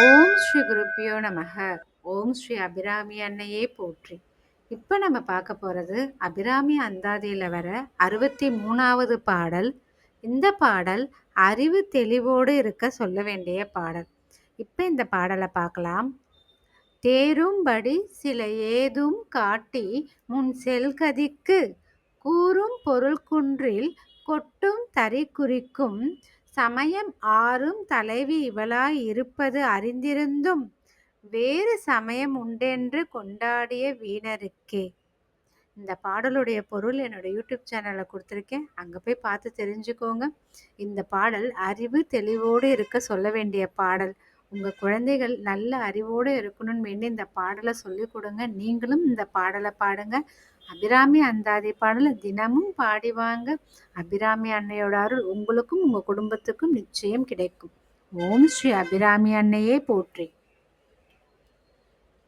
ஓம் ஸ்ரீ குருப்பியோ நமக. ஓம் ஸ்ரீ அபிராமி அன்னையே போற்றி. இப்போ நம்ம பார்க்க போகிறது அபிராமி அந்தாதியில் வர அறுபத்தி மூணாவது பாடல். இந்த பாடல் அறிவு தெளிவோடு இருக்க சொல்ல வேண்டிய பாடல். இப்போ இந்த பாடலை பார்க்கலாம். தேரும்படி சில ஏதும் காட்டி முன் செல்கதிக்கு கூறும் பொருள் குன்றில் கொட்டும் தறி குறிக்கும் சமயம் ஆறும் தலைவி இவளாய் இருப்பது அறிந்திருந்தும் வேறு சமயம் உண்டென்று கொண்டாடிய வீணருக்கே. இந்த பாடலுடைய பொருள் என்னோட யூடியூப் சேனலில் கொடுத்துருக்கேன். அங்கே போய் பார்த்து தெரிஞ்சுக்கோங்க. இந்த பாடல் அறிவு தெளிவோடு இருக்க சொல்ல வேண்டிய பாடல். உங்கள் குழந்தைகள் நல்ல அறிவோடு இருக்கணும்னு வேண்டி இந்த பாடலை சொல்லி கொடுங்க. நீங்களும் இந்த பாடலை பாடுங்க. அபிராமி அந்தாதி பாடலை தினமும் பாடிவாங்க அபிராமி அன்னையோட அருள் உங்களுக்கும் உங்கள் குடும்பத்துக்கும் நிச்சயம் கிடைக்கும். ஓம் ஸ்ரீ அபிராமி அன்னையே போற்றி.